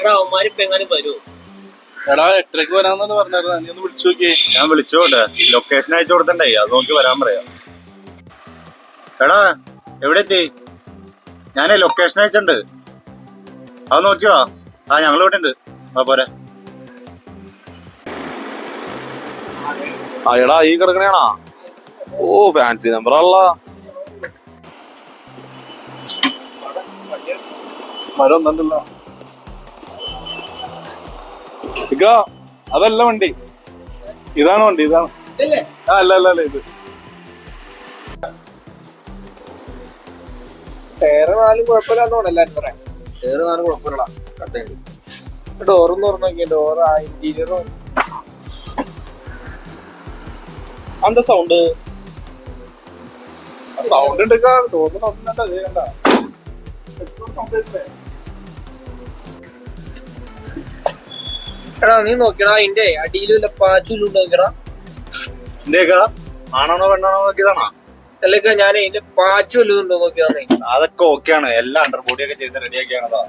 എടാ അവന്മാര് ഇപ്പൊ എങ്ങാനും വരുമോ എടാ എട്ടരക്ക് വരാന്നാണ് പറഞ്ഞായിരുന്നു. നീ ഒന്ന് വിളിച്ചു നോക്കിയേ. ഞാൻ വിളിച്ചോട്ടെ ലൊക്കേഷൻ അയച്ചു കൊടുത്തണ്ടേ അത് നോക്കി വരാൻ പറയാം. എടാ എവിടെ എത്തി ഞാനേ ലൊക്കേഷൻ അയച്ചിട്ടുണ്ട്. അത് നോക്കിയോ ആ ഞങ്ങൾ ഇവിടെ ഉണ്ട് ആ പോരെ. ആ എടാ ഈ കിടക്കണേണാ? ഓ ഫാൻസി നമ്പർ മരം ഒന്നുണ്ടല്ലോ. ഇക്ക അതല്ല വണ്ടി. ഇതാണ് വണ്ടി ഇതാണ്. ആ അല്ല അല്ല അല്ല ഇത്. ടയറ് നാലും കുഴപ്പമില്ലാന്ന് തോന്നല്ല പറയാം ടയറ് നാലും കുഴപ്പമില്ല കട്ടയുണ്ട് ഡോറൊന്നും തുറന്നു നോക്കിയ ഡോർ ആ ഇന്റീരിയറും എന്താ സൗണ്ട് സൗണ്ട് എടുക്കാൻ ഡോറിന് അതേ കണ്ട എടാ നീ നോക്കിയടാ അതിന്റെ അടിയിലും ഇല്ല പാച്ചിലും നോക്കിയടാ എന്തേക്കാ? ആണാണോ പെണ്ണാണോ നോക്കിയതാണോ? അല്ലേക്ക ഞാൻ അതിന്റെ പാച്ചു നോക്കിയതാണ്. അതൊക്കെ ഓക്കെയാണ് എല്ലാം അണ്ടർ ബോഡി ഒക്കെ ചെയ്ത് റെഡിയാക്കിയാണതാ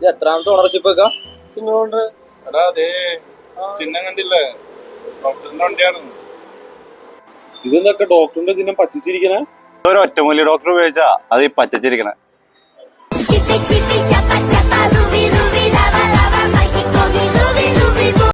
ഇത് എത്രാമത്തെ ഓണർഷിപ്പ് ഒക്കെ? സിനിമ ഓണർ എടാ അതേ ചിഹ്നം കണ്ടില്ലേ? ഡോക്ടറിന്റെ വണ്ടിയാണ്. ഇതെന്തൊക്കെ ഡോക്ടറിന്റെ ദിനം പച്ചിച്ചിരിക്കണേ ഒരു ഒറ്റമൂലി ഡോക്ടർ ഉപയോഗിച്ചാ അത് ഈ പച്ചച്ചിരിക്കണേ 飞机飞呀。